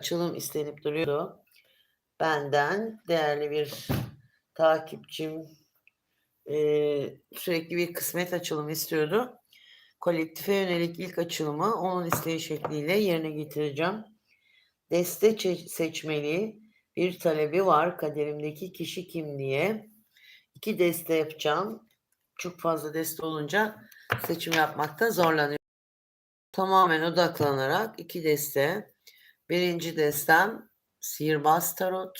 açılım istenip duruyordu. Benden değerli bir takipçim eee, sürekli bir kısmet açılımı istiyordu. Kolektife yönelik ilk açılımı onun isteği şekliyle yerine getireceğim. Deste seçmeli bir talebi var kaderimdeki kişi kim diye. İki deste yapacağım. Çok fazla deste olunca seçim yapmakta zorlanıyorum. Tamamen odaklanarak iki deste. Birinci destem Sihirbaz Tarot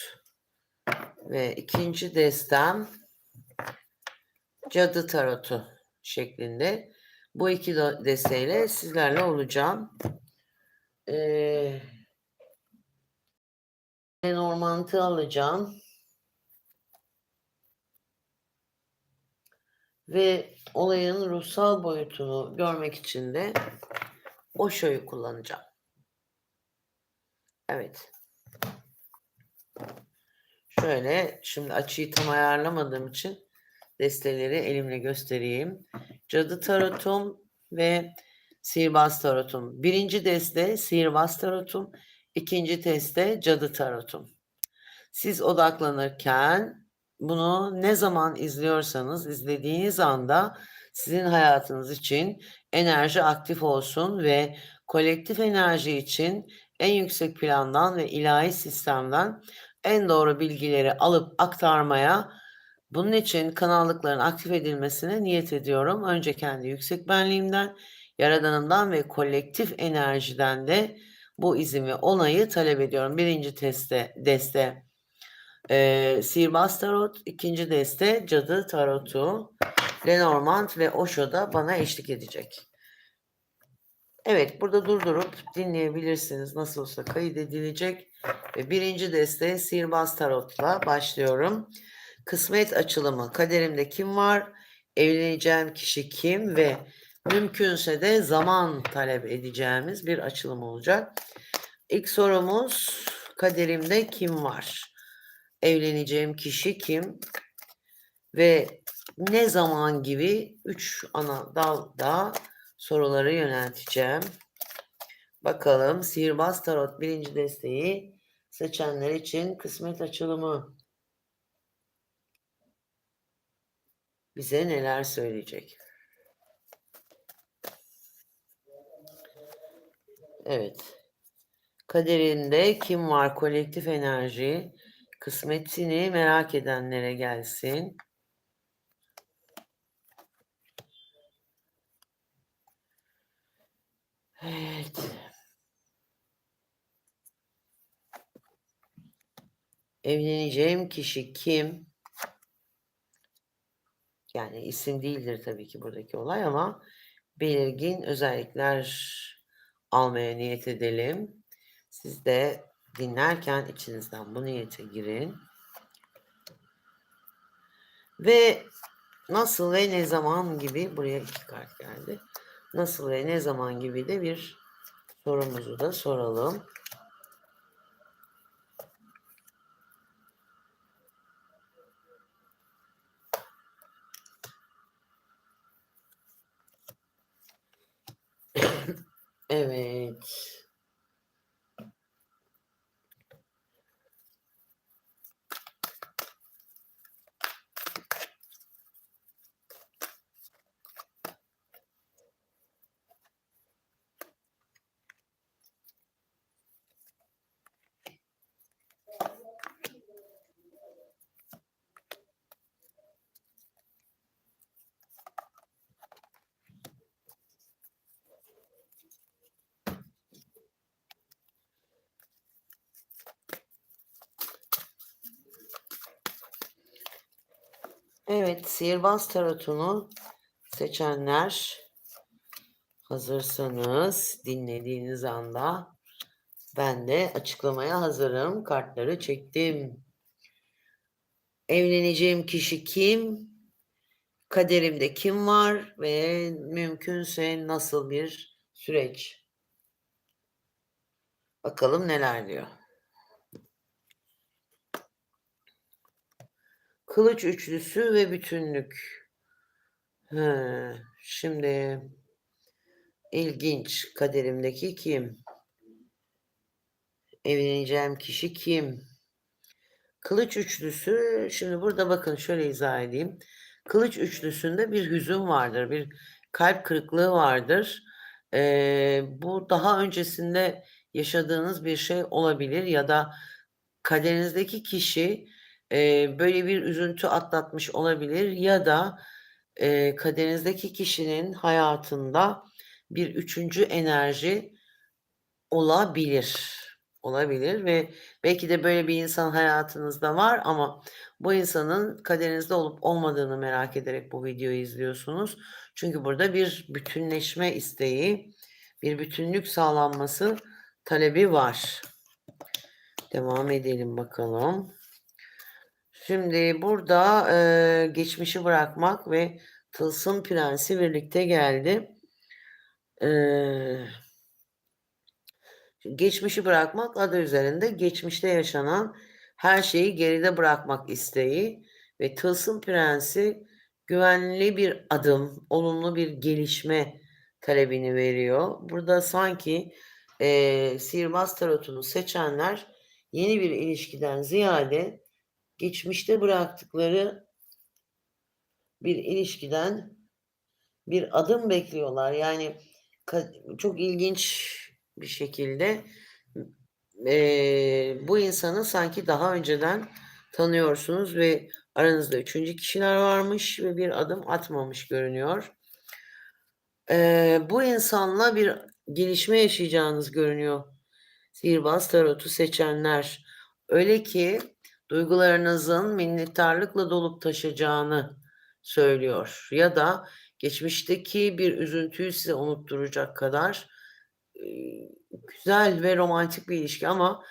ve ikinci destem Cadı Tarotu şeklinde. Bu iki de- desteğiyle sizlerle olacağım. Ee, Lenormand'ı alacağım. Ve olayın ruhsal boyutunu görmek için de Osho'yu kullanacağım. Evet. Şöyle şimdi açıyı tam ayarlamadığım için desteleri elimle göstereyim. Cadı tarotum ve sihirbaz tarotum. Birinci deste sihirbaz tarotum. ikinci deste cadı tarotum. Siz odaklanırken bunu ne zaman izliyorsanız izlediğiniz anda sizin hayatınız için enerji aktif olsun ve kolektif enerji için en yüksek plandan ve ilahi sistemden en doğru bilgileri alıp aktarmaya bunun için kanallıkların aktif edilmesine niyet ediyorum. Önce kendi yüksek benliğimden, yaradanımdan ve kolektif enerjiden de bu izimi, onayı talep ediyorum. Birinci teste, deste e, Sihirbaz Tarot, ikinci deste Cadı Tarotu. Lenormand ve Osho da bana eşlik edecek. Evet, burada durdurup dinleyebilirsiniz. Nasıl olsa kaydedilecek. Ve birinci deste Sihirbaz Tarot'la başlıyorum. Kısmet açılımı. Kaderimde kim var? Evleneceğim kişi kim? Ve mümkünse de zaman talep edeceğimiz bir açılım olacak. İlk sorumuz kaderimde kim var? Evleneceğim kişi kim? Ve ne zaman gibi üç ana dalda soruları yönelteceğim. Bakalım Sihirbaz Tarot birinci desteği seçenler için kısmet açılımı bize neler söyleyecek? Evet. Kaderinde kim var? Kolektif enerji. Kısmetini merak edenlere gelsin. Evet. Evleneceğim kişi kim? Yani isim değildir tabii ki buradaki olay ama belirgin özellikler almaya niyet edelim. Siz de dinlerken içinizden bu niyete girin. Ve nasıl ve ne zaman gibi buraya iki kart geldi. Nasıl ve ne zaman gibi de bir sorumuzu da soralım. Evet. Evet, sihirbaz tarotunu seçenler hazırsanız dinlediğiniz anda ben de açıklamaya hazırım. Kartları çektim. Evleneceğim kişi kim? Kaderimde kim var ve mümkünse nasıl bir süreç? Bakalım neler diyor. Kılıç üçlüsü ve bütünlük. He, şimdi ilginç kaderimdeki kim? Evleneceğim kişi kim? Kılıç üçlüsü, şimdi burada bakın şöyle izah edeyim. Kılıç üçlüsünde bir hüzün vardır, bir kalp kırıklığı vardır. Ee, bu daha öncesinde yaşadığınız bir şey olabilir ya da kaderinizdeki kişi e, böyle bir üzüntü atlatmış olabilir ya da e, kaderinizdeki kişinin hayatında bir üçüncü enerji olabilir. Olabilir ve belki de böyle bir insan hayatınızda var ama bu insanın kaderinizde olup olmadığını merak ederek bu videoyu izliyorsunuz. Çünkü burada bir bütünleşme isteği, bir bütünlük sağlanması talebi var. Devam edelim bakalım. Şimdi burada e, geçmişi bırakmak ve tılsım prensi birlikte geldi. Eee Geçmişi bırakmak adı üzerinde geçmişte yaşanan her şeyi geride bırakmak isteği ve Tılsım Prensi güvenli bir adım, olumlu bir gelişme talebini veriyor. Burada sanki e, sihirbaz tarotunu seçenler yeni bir ilişkiden ziyade geçmişte bıraktıkları bir ilişkiden bir adım bekliyorlar. Yani çok ilginç bir şekilde e, bu insanı sanki daha önceden tanıyorsunuz ve aranızda üçüncü kişiler varmış ve bir adım atmamış görünüyor. E, bu insanla bir gelişme yaşayacağınız görünüyor. Sihirbaz tarotu seçenler. Öyle ki duygularınızın minnettarlıkla dolup taşacağını söylüyor. Ya da geçmişteki bir üzüntüyü size unutturacak kadar güzel ve romantik bir ilişki ama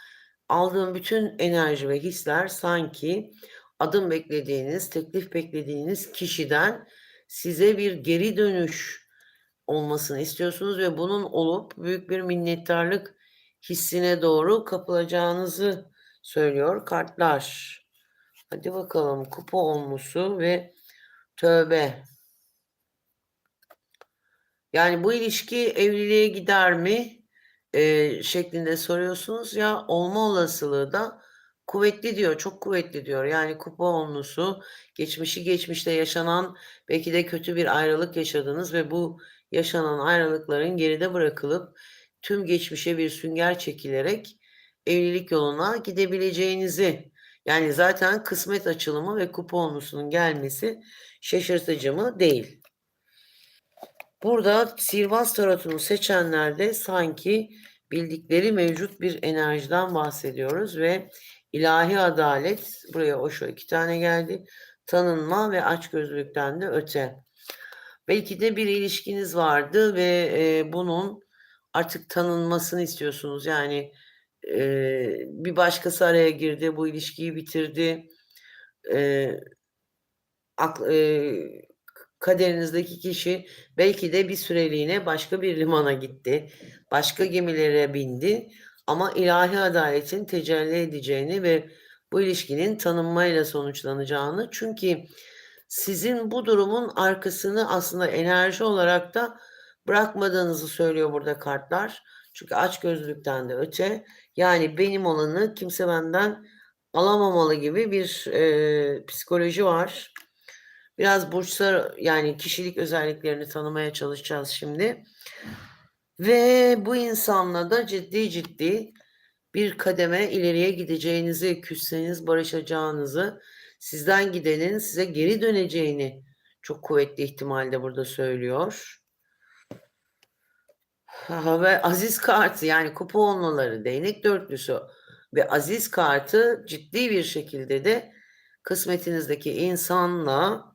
aldığım bütün enerji ve hisler sanki adım beklediğiniz, teklif beklediğiniz kişiden size bir geri dönüş olmasını istiyorsunuz ve bunun olup büyük bir minnettarlık hissine doğru kapılacağınızı söylüyor kartlar. Hadi bakalım kupa olmusu ve tövbe. Yani bu ilişki evliliğe gider mi e, şeklinde soruyorsunuz ya olma olasılığı da kuvvetli diyor, çok kuvvetli diyor. Yani kupa onlusu, geçmişi geçmişte yaşanan belki de kötü bir ayrılık yaşadınız ve bu yaşanan ayrılıkların geride bırakılıp tüm geçmişe bir sünger çekilerek evlilik yoluna gidebileceğinizi yani zaten kısmet açılımı ve kupa onlusunun gelmesi şaşırtıcı mı? Değil. Burada sihirbaz tarotunu seçenlerde sanki bildikleri mevcut bir enerjiden bahsediyoruz ve ilahi adalet buraya o şu iki tane geldi. Tanınma ve açgözlülükten de öte. Belki de bir ilişkiniz vardı ve e, bunun artık tanınmasını istiyorsunuz. Yani e, bir başkası araya girdi, bu ilişkiyi bitirdi. E, ak, e, kaderinizdeki kişi belki de bir süreliğine başka bir limana gitti. Başka gemilere bindi ama ilahi adaletin tecelli edeceğini ve bu ilişkinin tanınmayla sonuçlanacağını çünkü sizin bu durumun arkasını aslında enerji olarak da bırakmadığınızı söylüyor burada kartlar. Çünkü aç gözlükten de öte yani benim olanı kimse benden alamamalı gibi bir e, psikoloji var. Biraz burçlar yani kişilik özelliklerini tanımaya çalışacağız şimdi. Ve bu insanla da ciddi ciddi bir kademe ileriye gideceğinizi, küsseniz barışacağınızı, sizden gidenin size geri döneceğini çok kuvvetli ihtimalle burada söylüyor. Ve aziz kartı yani kupa onluları, değnek dörtlüsü ve aziz kartı ciddi bir şekilde de kısmetinizdeki insanla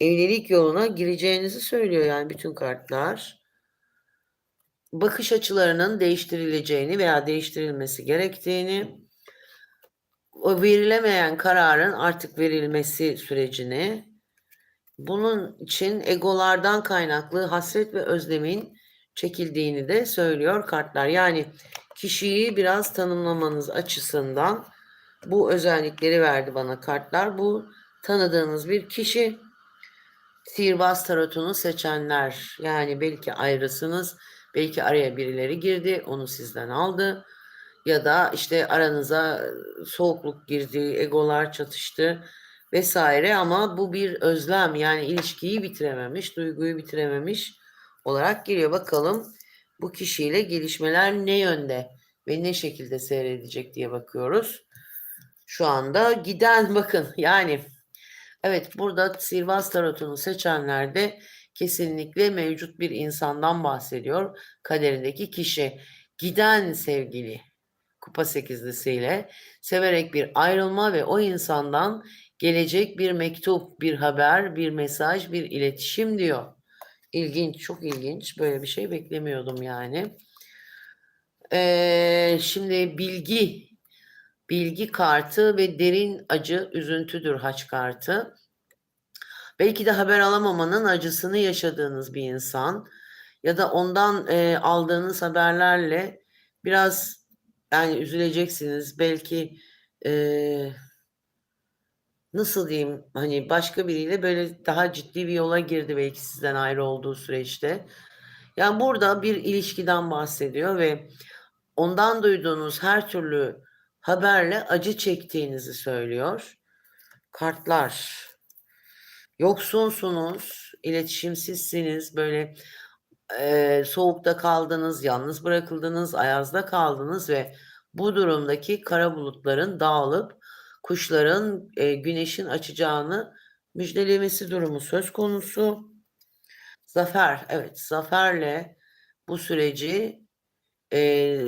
evlilik yoluna gireceğinizi söylüyor yani bütün kartlar. Bakış açılarının değiştirileceğini veya değiştirilmesi gerektiğini, o verilemeyen kararın artık verilmesi sürecini, bunun için egolardan kaynaklı hasret ve özlemin çekildiğini de söylüyor kartlar. Yani kişiyi biraz tanımlamanız açısından bu özellikleri verdi bana kartlar. Bu tanıdığınız bir kişi sihirbaz tarotunu seçenler yani belki ayrısınız belki araya birileri girdi onu sizden aldı ya da işte aranıza soğukluk girdi, egolar çatıştı vesaire ama bu bir özlem yani ilişkiyi bitirememiş, duyguyu bitirememiş olarak giriyor. Bakalım bu kişiyle gelişmeler ne yönde ve ne şekilde seyredecek diye bakıyoruz. Şu anda giden bakın yani evet burada sihirbaz tarotunu seçenlerde kesinlikle mevcut bir insandan bahsediyor. Kaderindeki kişi giden sevgili kupa sekizlisiyle severek bir ayrılma ve o insandan gelecek bir mektup, bir haber, bir mesaj, bir iletişim diyor. İlginç, çok ilginç. Böyle bir şey beklemiyordum yani. Ee, şimdi bilgi, bilgi kartı ve derin acı, üzüntüdür haç kartı. Belki de haber alamamanın acısını yaşadığınız bir insan ya da ondan e, aldığınız haberlerle biraz yani üzüleceksiniz. Belki e, nasıl diyeyim hani başka biriyle böyle daha ciddi bir yola girdi belki sizden ayrı olduğu süreçte. Yani burada bir ilişkiden bahsediyor ve ondan duyduğunuz her türlü haberle acı çektiğinizi söylüyor. Kartlar. Yoksunsunuz, iletişimsizsiniz, böyle e, soğukta kaldınız, yalnız bırakıldınız, ayazda kaldınız ve bu durumdaki kara bulutların dağılıp kuşların e, güneşin açacağını müjdelemesi durumu söz konusu. Zafer, evet zaferle bu süreci e,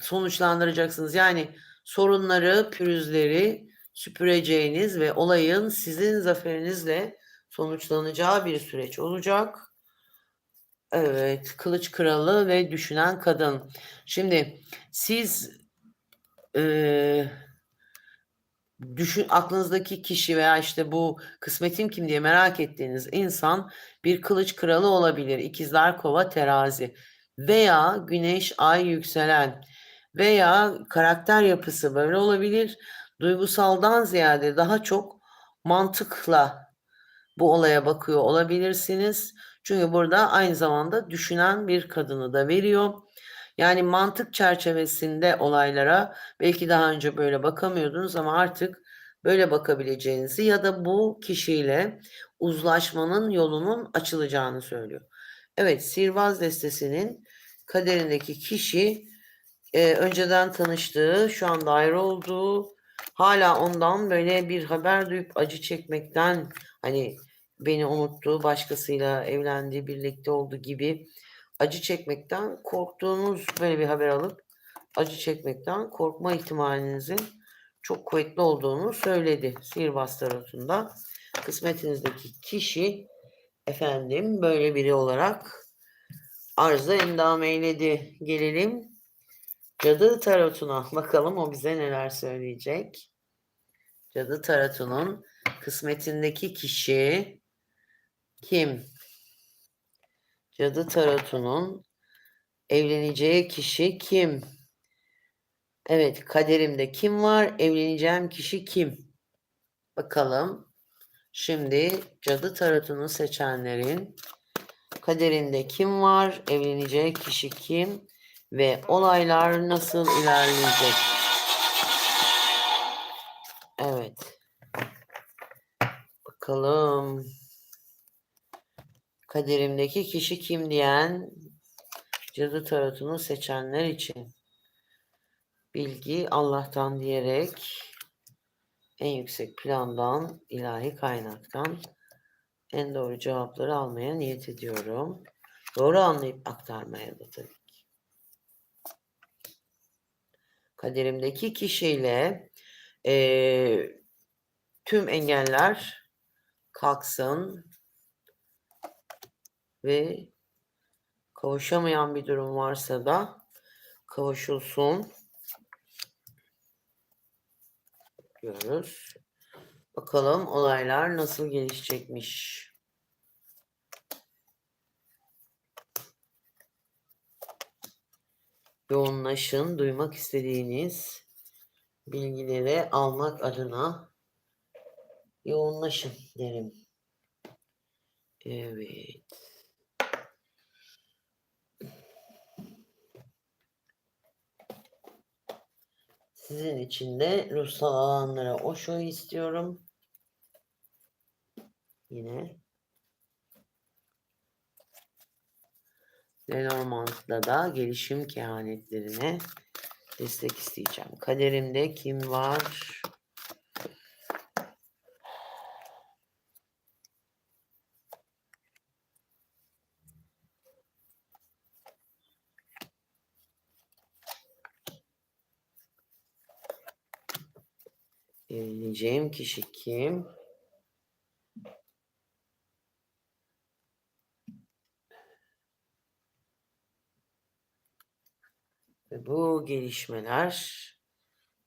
sonuçlandıracaksınız. Yani sorunları, pürüzleri süpüreceğiniz ve olayın sizin zaferinizle sonuçlanacağı bir süreç olacak. Evet, Kılıç Kralı ve Düşünen Kadın. Şimdi siz e, düşün aklınızdaki kişi veya işte bu kısmetim kim diye merak ettiğiniz insan bir kılıç kralı olabilir. İkizler Kova Terazi veya Güneş Ay yükselen veya karakter yapısı böyle olabilir. Duygusaldan ziyade daha çok mantıkla bu olaya bakıyor olabilirsiniz. Çünkü burada aynı zamanda düşünen bir kadını da veriyor. Yani mantık çerçevesinde olaylara belki daha önce böyle bakamıyordunuz ama artık böyle bakabileceğinizi ya da bu kişiyle uzlaşmanın yolunun açılacağını söylüyor. Evet, Sihirbaz destesinin kaderindeki kişi e, önceden tanıştığı, şu anda ayrı olduğu, hala ondan böyle bir haber duyup acı çekmekten hani beni unuttu, başkasıyla evlendi, birlikte oldu gibi acı çekmekten korktuğunuz böyle bir haber alıp acı çekmekten korkma ihtimalinizin çok kuvvetli olduğunu söyledi sihirbaz tarafında. Kısmetinizdeki kişi efendim böyle biri olarak arzı endam eyledi. Gelelim cadı tarotuna. Bakalım o bize neler söyleyecek. Cadı tarotunun kısmetindeki kişi kim? Cadı tarotunun evleneceği kişi kim? Evet, kaderimde kim var? Evleneceğim kişi kim? Bakalım. Şimdi cadı tarotunu seçenlerin kaderinde kim var? Evleneceği kişi kim? Ve olaylar nasıl ilerleyecek? Evet. Bakalım. Kaderimdeki kişi kim diyen cadı tarotunu seçenler için bilgi Allah'tan diyerek en yüksek plandan, ilahi kaynaktan en doğru cevapları almaya niyet ediyorum. Doğru anlayıp aktarmaya da tabii ki. Kaderimdeki kişiyle e, tüm engeller kalksın, ve kavuşamayan bir durum varsa da kavuşulsun diyoruz. Bakalım olaylar nasıl gelişecekmiş. Yoğunlaşın, duymak istediğiniz bilgileri almak adına yoğunlaşın derim. Evet. Sizin için de ruhsal alanlara Osho istiyorum. Yine. Lenormand'da da gelişim kehanetlerine destek isteyeceğim. Kaderimde kim var? Evleneceğim kişi kim? Ve bu gelişmeler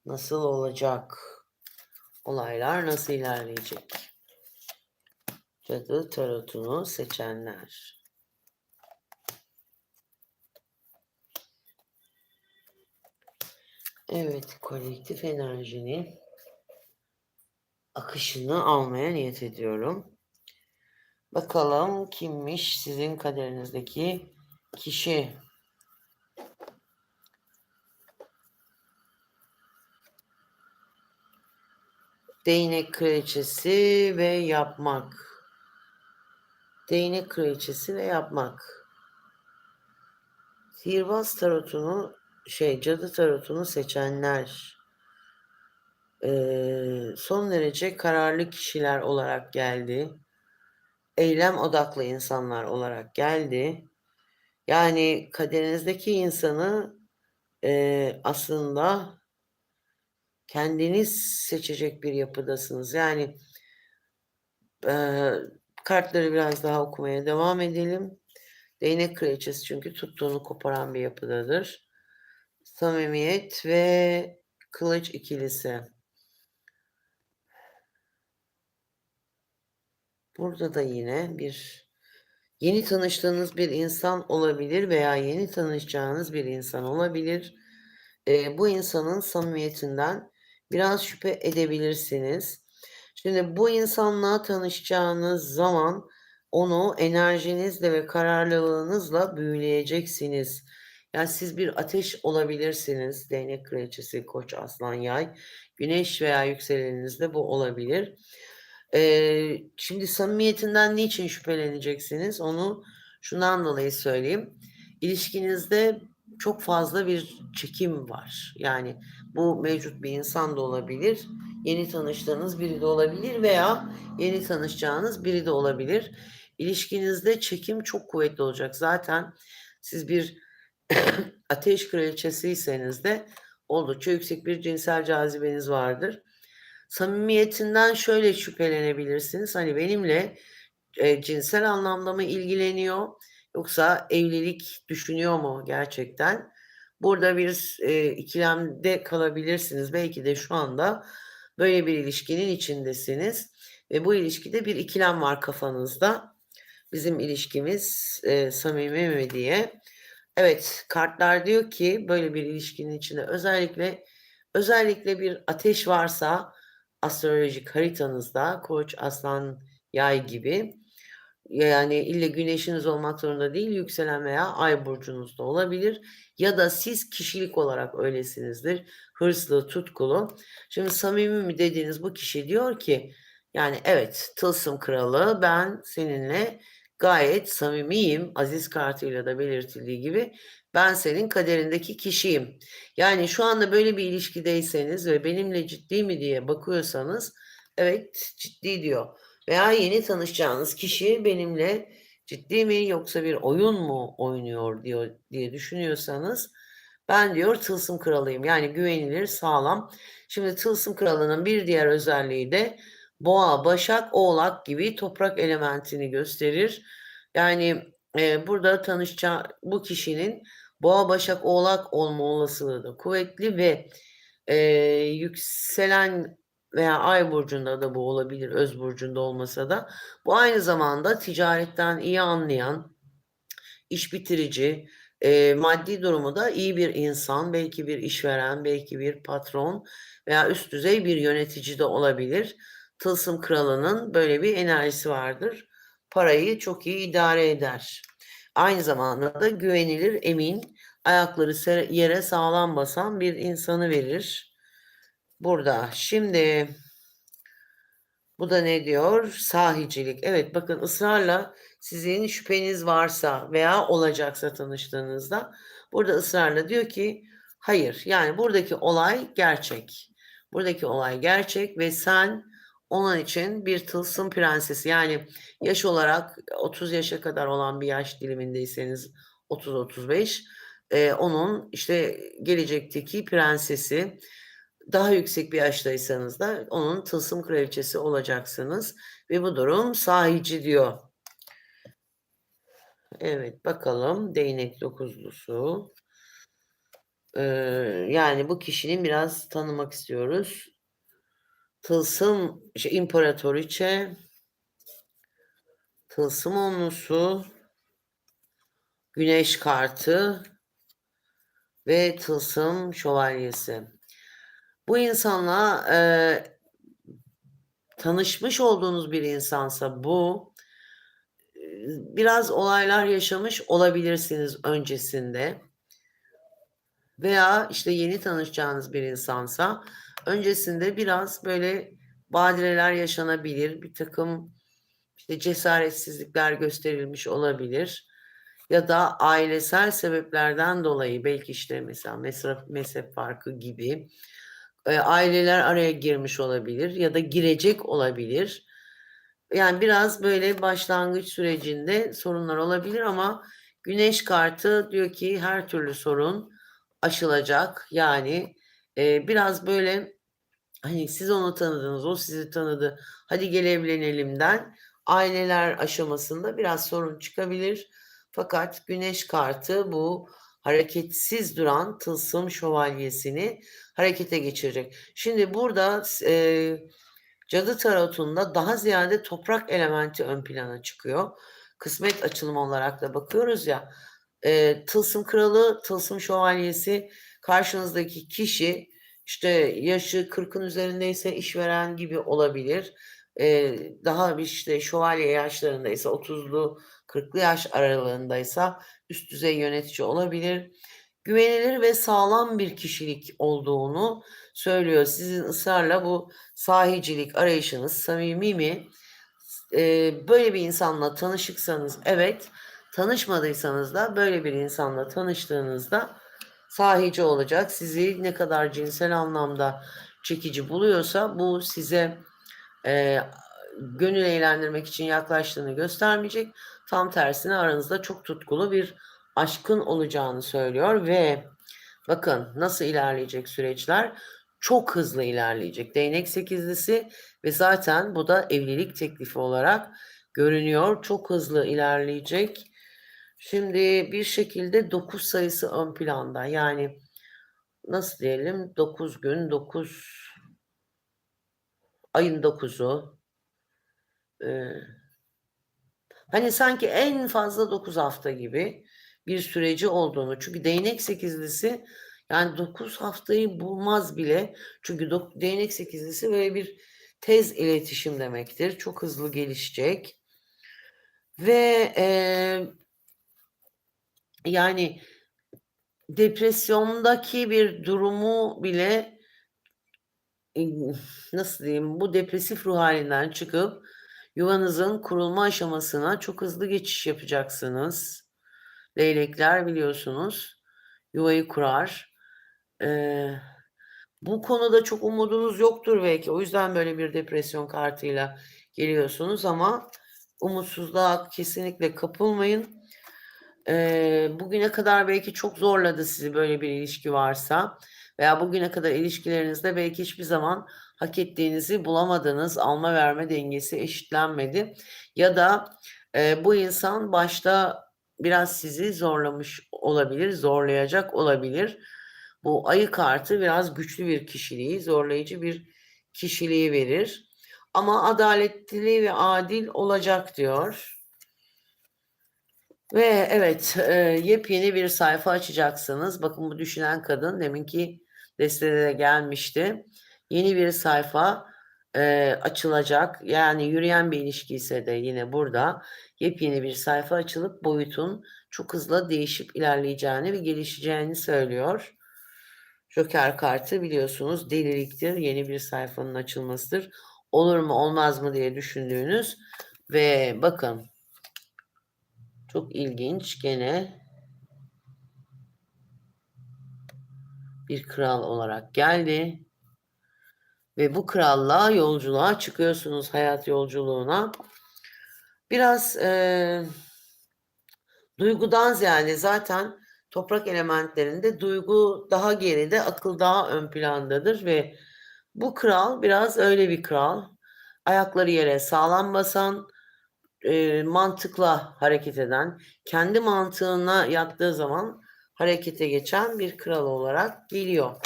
nasıl olacak? Olaylar nasıl ilerleyecek? Cadı tarotunu seçenler. Evet, kolektif enerjinin akışını almaya niyet ediyorum. Bakalım kimmiş sizin kaderinizdeki kişi? Değnek kraliçesi ve yapmak. Değnek kraliçesi ve yapmak. Sihirbaz tarotunu şey cadı tarotunu seçenler ee, son derece kararlı kişiler olarak geldi. Eylem odaklı insanlar olarak geldi. Yani kaderinizdeki insanı e, aslında kendiniz seçecek bir yapıdasınız. Yani e, kartları biraz daha okumaya devam edelim. Değnek kraliçesi çünkü tuttuğunu koparan bir yapıdadır. Samimiyet ve kılıç ikilisi. Burada da yine bir yeni tanıştığınız bir insan olabilir veya yeni tanışacağınız bir insan olabilir. E, bu insanın samimiyetinden biraz şüphe edebilirsiniz. Şimdi bu insanla tanışacağınız zaman onu enerjinizle ve kararlılığınızla büyüleyeceksiniz. Yani siz bir ateş olabilirsiniz. Değnek kraliçesi, koç, aslan, yay. Güneş veya yükseleninizde bu olabilir. Ee, şimdi samimiyetinden niçin şüpheleneceksiniz? Onu şundan dolayı söyleyeyim. İlişkinizde çok fazla bir çekim var. Yani bu mevcut bir insan da olabilir, yeni tanıştığınız biri de olabilir veya yeni tanışacağınız biri de olabilir. İlişkinizde çekim çok kuvvetli olacak. Zaten siz bir ateş kraliçesiyseniz de oldukça yüksek bir cinsel cazibeniz vardır samimiyetinden şöyle şüphelenebilirsiniz. Hani benimle e, cinsel anlamda mı ilgileniyor yoksa evlilik düşünüyor mu gerçekten? Burada bir e, ikilemde kalabilirsiniz. Belki de şu anda böyle bir ilişkinin içindesiniz ve bu ilişkide bir ikilem var kafanızda. Bizim ilişkimiz e, samimi mi diye. Evet, kartlar diyor ki böyle bir ilişkinin içinde özellikle özellikle bir ateş varsa astrolojik haritanızda Koç, Aslan, Yay gibi yani ille güneşiniz olmak zorunda değil yükselen veya ay burcunuzda olabilir. Ya da siz kişilik olarak öylesinizdir. Hırslı tutkulu. Şimdi samimi mi dediğiniz bu kişi diyor ki yani evet tılsım kralı ben seninle gayet samimiyim. Aziz kartıyla da belirtildiği gibi ben senin kaderindeki kişiyim. Yani şu anda böyle bir ilişkideyseniz ve benimle ciddi mi diye bakıyorsanız evet ciddi diyor. Veya yeni tanışacağınız kişi benimle ciddi mi yoksa bir oyun mu oynuyor diyor diye düşünüyorsanız ben diyor tılsım kralıyım. Yani güvenilir, sağlam. Şimdi tılsım kralının bir diğer özelliği de boğa, başak, oğlak gibi toprak elementini gösterir. Yani e, burada tanışacağı bu kişinin Boğa Başak Oğlak olma olasılığı da kuvvetli ve e, yükselen veya ay burcunda da bu olabilir öz burcunda olmasa da bu aynı zamanda ticaretten iyi anlayan iş bitirici e, maddi durumu da iyi bir insan belki bir işveren belki bir patron veya üst düzey bir yönetici de olabilir. Tılsım kralının böyle bir enerjisi vardır. Parayı çok iyi idare eder. Aynı zamanda da güvenilir, emin, ayakları yere sağlam basan bir insanı verir. Burada. Şimdi bu da ne diyor? Sahicilik. Evet bakın ısrarla sizin şüpheniz varsa veya olacaksa tanıştığınızda burada ısrarla diyor ki hayır. Yani buradaki olay gerçek. Buradaki olay gerçek ve sen onun için bir tılsım prensesi yani yaş olarak 30 yaşa kadar olan bir yaş dilimindeyseniz 30-35 e, onun işte gelecekteki prensesi daha yüksek bir yaştaysanız da onun tılsım kraliçesi olacaksınız ve bu durum sahici diyor. Evet bakalım değnek dokuzlusu. Ee, yani bu kişinin biraz tanımak istiyoruz. Tılsım işte imparatoriçe, tılsım onlusu, güneş kartı. Ve tılsım şövalyesi. Bu insanla e, tanışmış olduğunuz bir insansa bu biraz olaylar yaşamış olabilirsiniz öncesinde. Veya işte yeni tanışacağınız bir insansa öncesinde biraz böyle badireler yaşanabilir, bir takım işte cesaretsizlikler gösterilmiş olabilir ya da ailesel sebeplerden dolayı belki işte mesela mezhep, mezhep farkı gibi e, aileler araya girmiş olabilir ya da girecek olabilir. Yani biraz böyle başlangıç sürecinde sorunlar olabilir ama Güneş kartı diyor ki her türlü sorun aşılacak. Yani e, biraz böyle hani siz onu tanıdınız, o sizi tanıdı. Hadi gel evlenelimden aileler aşamasında biraz sorun çıkabilir. Fakat Güneş kartı bu hareketsiz duran tılsım şövalyesini harekete geçirecek. Şimdi burada e, cadı tarotunda daha ziyade toprak elementi ön plana çıkıyor. Kısmet açılımı olarak da bakıyoruz ya. E, tılsım kralı, tılsım şövalyesi karşınızdaki kişi işte yaşı 40'ın üzerindeyse işveren gibi olabilir. E, daha bir işte şövalye yaşlarındaysa 30'lu 40'lı yaş aralığındaysa üst düzey yönetici olabilir. Güvenilir ve sağlam bir kişilik olduğunu söylüyor. Sizin ısrarla bu sahicilik arayışınız samimi mi? Ee, böyle bir insanla tanışıksanız evet, tanışmadıysanız da böyle bir insanla tanıştığınızda sahici olacak. Sizi ne kadar cinsel anlamda çekici buluyorsa bu size e, gönül eğlendirmek için yaklaştığını göstermeyecek. Tam tersine aranızda çok tutkulu bir aşkın olacağını söylüyor ve bakın nasıl ilerleyecek süreçler çok hızlı ilerleyecek. Değnek sekizlisi ve zaten bu da evlilik teklifi olarak görünüyor. Çok hızlı ilerleyecek. Şimdi bir şekilde 9 sayısı ön planda. Yani nasıl diyelim 9 gün 9 ayın 9'u ee, hani sanki en fazla 9 hafta gibi bir süreci olduğunu. Çünkü değnek sekizlisi yani 9 haftayı bulmaz bile. Çünkü değnek sekizlisi böyle bir tez iletişim demektir. Çok hızlı gelişecek. Ve e, yani depresyondaki bir durumu bile nasıl diyeyim bu depresif ruh halinden çıkıp yuvanızın kurulma aşamasına çok hızlı geçiş yapacaksınız. Leylekler biliyorsunuz yuvayı kurar. Ee, bu konuda çok umudunuz yoktur belki. O yüzden böyle bir depresyon kartıyla geliyorsunuz ama umutsuzluğa kesinlikle kapılmayın. Ee, bugüne kadar belki çok zorladı sizi böyle bir ilişki varsa veya bugüne kadar ilişkilerinizde belki hiçbir zaman hak ettiğinizi bulamadınız, alma verme dengesi eşitlenmedi ya da e, bu insan başta biraz sizi zorlamış olabilir, zorlayacak olabilir. Bu ayı kartı biraz güçlü bir kişiliği, zorlayıcı bir kişiliği verir. Ama adaletli ve adil olacak diyor. Ve evet, e, yepyeni bir sayfa açacaksınız. Bakın bu düşünen kadın deminki destede de gelmişti. Yeni bir sayfa e, açılacak. Yani yürüyen bir ilişki ise de yine burada yepyeni bir sayfa açılıp boyutun çok hızlı değişip ilerleyeceğini ve gelişeceğini söylüyor. Joker kartı biliyorsunuz deliliktir. Yeni bir sayfanın açılmasıdır. Olur mu olmaz mı diye düşündüğünüz ve bakın çok ilginç gene bir kral olarak geldi. Ve bu kralla yolculuğa çıkıyorsunuz hayat yolculuğuna. Biraz e, duygudan ziyade zaten toprak elementlerinde duygu daha geride, akıl daha ön plandadır ve bu kral biraz öyle bir kral. Ayakları yere sağlam basan, e, mantıkla hareket eden, kendi mantığına yattığı zaman harekete geçen bir kral olarak geliyor.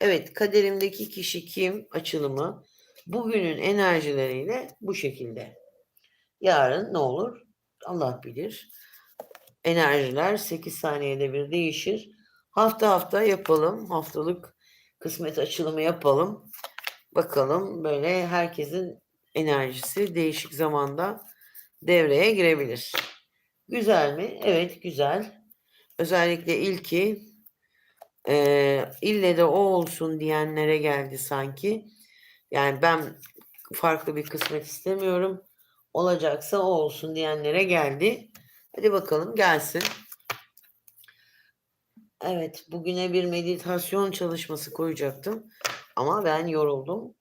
Evet, kaderimdeki kişi kim açılımı bugünün enerjileriyle bu şekilde. Yarın ne olur? Allah bilir. Enerjiler 8 saniyede bir değişir. Hafta hafta yapalım. Haftalık kısmet açılımı yapalım. Bakalım böyle herkesin enerjisi değişik zamanda devreye girebilir. Güzel mi? Evet güzel. Özellikle ilki e, ille de o olsun diyenlere geldi sanki. Yani ben farklı bir kısmet istemiyorum. Olacaksa o olsun diyenlere geldi. Hadi bakalım gelsin. Evet, bugüne bir meditasyon çalışması koyacaktım. Ama ben yoruldum.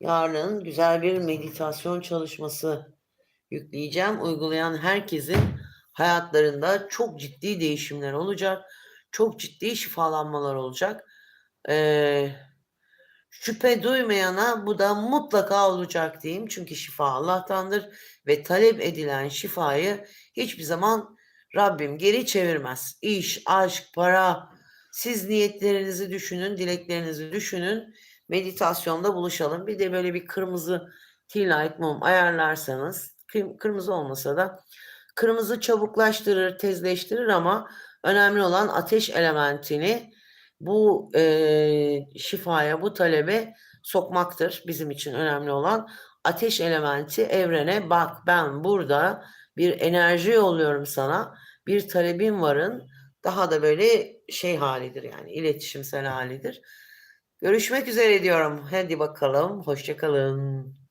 Yarın güzel bir meditasyon çalışması yükleyeceğim. Uygulayan herkesin hayatlarında çok ciddi değişimler olacak. Çok ciddi şifalanmalar olacak. Ee, şüphe duymayana bu da mutlaka olacak diyeyim. Çünkü şifa Allah'tandır ve talep edilen şifayı hiçbir zaman Rabbim geri çevirmez. İş, aşk, para, siz niyetlerinizi düşünün, dileklerinizi düşünün. Meditasyonda buluşalım. Bir de böyle bir kırmızı tea light mum ayarlarsanız, kırmızı olmasa da kırmızı çabuklaştırır, tezleştirir ama önemli olan ateş elementini bu e, şifaya, bu talebe sokmaktır. Bizim için önemli olan ateş elementi evrene bak ben burada bir enerji yolluyorum sana. Bir talebim varın. Daha da böyle şey halidir yani iletişimsel halidir. Görüşmek üzere diyorum. Hadi bakalım. Hoşçakalın.